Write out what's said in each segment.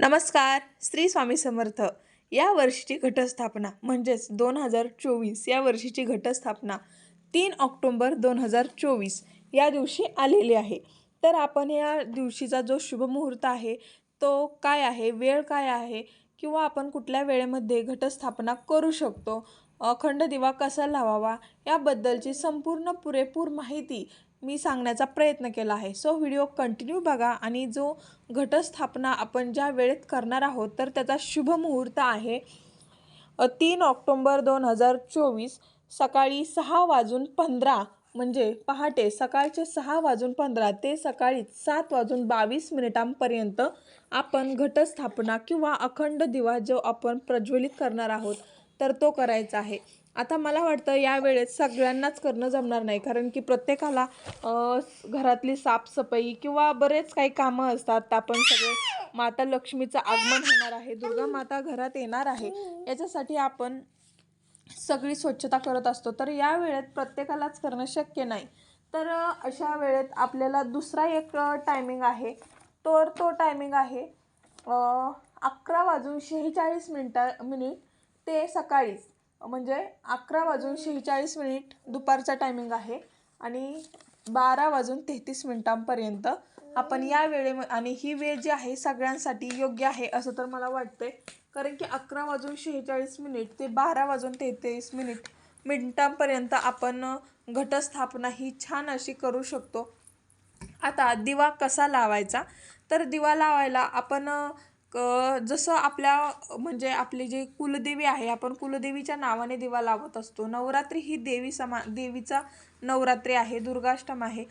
नमस्कार श्री स्वामी समर्थ. या वर्षीची घटस्थापना म्हणजेच दोन हजार चोवीस या वर्षीची घटस्थापना तीन ऑक्टोंबर दोन हजार चोवीस या दिवशी आलेली आहे. तर आपण या दिवशीचा जो शुभमुहूर्त आहे तो काय आहे वेळ काय आहे किंवा आपण कुठल्या वेळेमध्ये घटस्थापना करू शकतो अखंड दिवा कसा लावावा याबद्दलची संपूर्ण पुरेपूर माहिती मी सांगण्याचा प्रयत्न केला आहे. सो व्हिडिओ कंटिन्यू बघा आणि जो घटस्थापना आपण ज्या वेळेत करणार आहोत तर त्याचा शुभ मुहूर्त आहे तीन ऑक्टोंबर दोन हजार चोवीस सकाळी सहा वाजून पंधरा म्हणजे पहाटे सकाळचे सहा वाजून पंधरा ते सकाळी सात वाजून बावीस मिनिटांपर्यंत आपण घटस्थापना किंवा अखंड दिवा जो आपण प्रज्वलित करणार आहोत तर तो करायचा आहे. आता मला वाटतं या वेळेत सगळ्यांनाच करणं जमणार नाही. कारण की प्रत्येकाला घरातली साफसफाई किंवा बरेच काही कामं असतात. आपण सगळे माता लक्ष्मीचं आगमन होणार आहे. दुर्गा माता घरात येणार आहे. याच्यासाठी आपण सगळी स्वच्छता करत असतो. तर या वेळेत प्रत्येकालाच करणं शक्य नाही. तर अशा वेळेत आपल्याला दुसरा एक टायमिंग आहे. तर तो टायमिंग आहे अकरा वाजून शेहेचाळीस मिनटा मिनिट ते सकाळीच. म्हणजे अकरा वाजून शेहेचाळीस मिनिट दुपारचा टायमिंग आहे आणि बारा वाजून तेहतीस मिनिटांपर्यंत आपण या वेळे आणि ही वेळ जी आहे सगळ्यांसाठी योग्य आहे असं तर मला वाटते कारण की अकरा वाजून शेहेचाळीस मिनिट ते बारा वाजून तेहतीस मिनिट मिनिटांपर्यंत आपण घटस्थापना ही छान अशी करू शकतो. आता दिवा कसा लावायचा? तर दिवा लावायला आपण क जसं आपल्या म्हणजे आपली जी कुलदेवी आहे आपण कुलदेवीच्या नावाने दिवा लावत असतो. नवरात्री ही देवी समा देवीचा नवरात्री आहे दुर्गाष्टम आहे.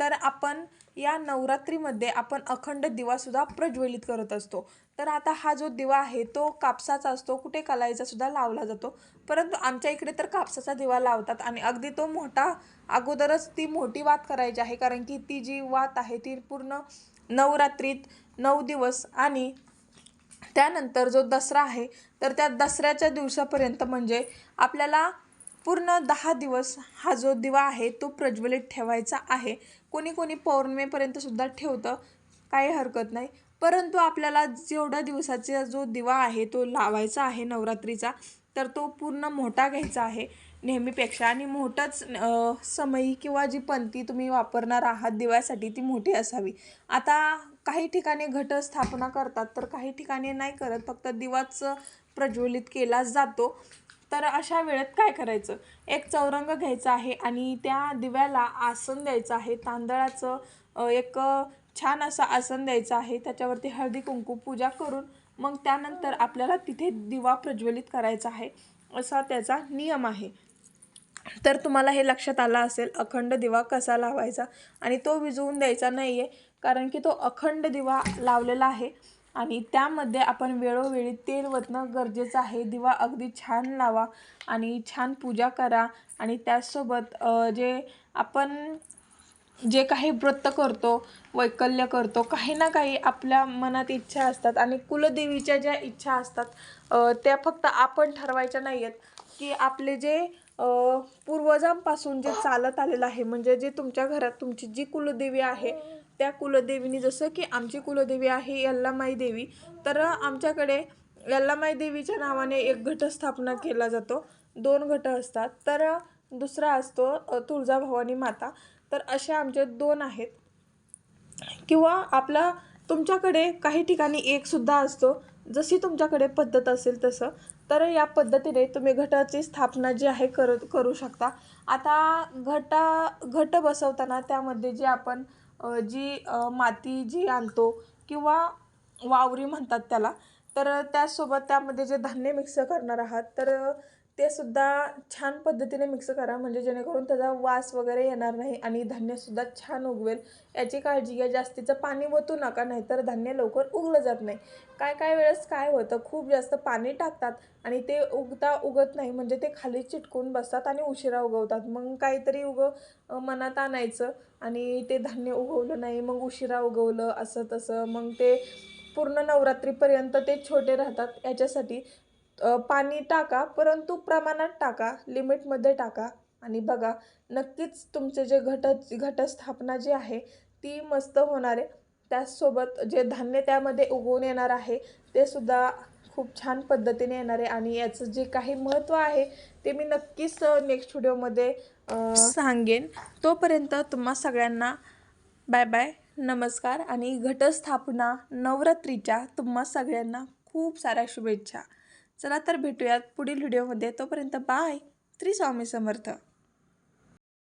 तर आपण या नवरात्रीमध्ये आपण अखंड दिवासुद्धा प्रज्वलित करत असतो. तर आता हा जो दिवा आहे तो कापसाचा असतो कुठे कलाईचा सुद्धा लावला जातो. परंतु आमच्या इकडे तर कापसाचा दिवा लावतात आणि अगदी तो मोठा अगोदरच ती मोठी वात करायची आहे. कारण की ती जी वात आहे ती पूर्ण नवरात्रीत नऊ दिवस आणि त्यानंतर जो दसरा आहे तर त्या दसऱ्याच्या दिवसापर्यंत म्हणजे आपल्याला पूर्ण दहा दिवस हा जो दिवा आहे तो प्रज्वलित ठेवायचा आहे. कोणी कोणी पौर्णिमेपर्यंत सुद्धा ठेवतं काही हरकत नाही. परंतु आपल्याला जेवढ्या दिवसाचा जो दिवा आहे तो लावायचा आहे नवरात्रीचा तर तो पूर्ण मोठा घ्यायचा आहे. नेहमीपेक्षा. आणि मोठंच अ, समई किंवा जी पंती तुम्ही वापरणार आहात दिव्यासाठी ती मोठी असावी. आता काही ठिकाणी घटस्थापना करतात तर काही ठिकाणी नाही करत. फक्त दिवाच प्रज्वलित केला जातो. तर अशा वेळेत काय करायचं? एक चौरंग घ्यायचा आहे आणि त्या दिव्याला आसन द्यायचं आहे. तांदळाचं एक छान असं आसन द्यायचं आहे. त्याच्यावरती हळदी कुंकू पूजा करून मग त्यानंतर आपल्याला तिथे दिवा प्रज्वलित करायचा आहे. असा त्याचा नियम आहे. तर तुम्हाला हे लक्षात आलं असेल अखंड दिवा कसा लावायचा? आणि तो विझवून द्यायचा नाही आहे कारण की तो अखंड दिवा लावलेला आहे. आणि त्यामध्ये आपण वेळोवेळी तेल वतणं गरजेचं आहे. दिवा अगदी छान लावा आणि छान पूजा करा. आणि त्याचसोबत जे आपण जे काही व्रत करतो वैकल्य करतो काही ना काही आपल्या मनात इच्छा असतात आणि कुलदेवीच्या ज्या इच्छा असतात त्या फक्त आपण ठरवायच्या नाही आहेत की आपले जे पूर्वजांपासून जे चालत आलेलं आहे म्हणजे जे तुमच्या घरात तुमची जी कुलदेवी आहे त्या कुलदेवीनी जसं की आमची कुलदेवी आहे यल्लामाई देवी तर आमच्याकडे यल्लामाई देवीच्या नावाने एक घट स्थापना केला जातो. दोन घट असतात. तर दुसरा असतो तुळजाभवानी माता. तर असे आमचे दोन आहेत. किंवा आपला तुमच्याकडे काही ठिकाणी एकसुद्धा असतो जशी तुमच्याकडे पद्धत असेल तसं तर या पद्धतीने तुम्ही घटाची स्थापना जी आहे कर करू शकता. आता घटा घट बसवताना त्यामध्ये जे आपण जी माती जी आणतो किंवा वावरी म्हणतात त्याला तर त्याचसोबत त्यामध्ये जे धान्य मिक्स करणार आहात तर ते सुद्धा छान पद्धतीने मिक्स करा म्हणजे जेणेकरून त्याचा वास वगैरे येणार नाही आणि धान्यसुद्धा छान उगवेल. याची काळजी घ्या जास्तीचं पाणी ओतू नका नाहीतर धान्य लवकर उगलं जात नाही. काय काय वेळेस काय होतं खूप जास्त पाणी टाकतात आणि ते उगता उगत नाही म्हणजे ते खाली चिटकून बसतात आणि उशिरा उगवतात. मग काहीतरी उग मनात आणायचं आणि ते धान्य उगवलं नाही मग उशिरा उगवलं असं तसं. मग ते पूर्ण नवरात्रीपर्यंत ते छोटे राहतात. याच्यासाठी पाणी टाका परंतु प्रमाणात टाका लिमिटमध्ये टाका. आणि बघा नक्कीच तुमचे जे घट घटस्थापना जी आहे ती मस्त होणार आहे. त्याचसोबत जे धान्य त्यामध्ये उगवून येणार आहे ते सुद्धा खूप छान पद्धतीने येणार आहे. आणि याचं जे काही महत्त्व आहे ते मी नक्कीच नेक्स्ट व्हिडिओमध्ये सांगेन. तोपर्यंत तुम्हा सगळ्यांना बाय बाय नमस्कार. आणि घटस्थापना नवरात्रीच्या तुम्हा सगळ्यांना खूप साऱ्या शुभेच्छा. चला तर भेटूयात पुढील व्हिडिओमध्ये. तोपर्यंत बाय. श्री स्वामी समर्थ.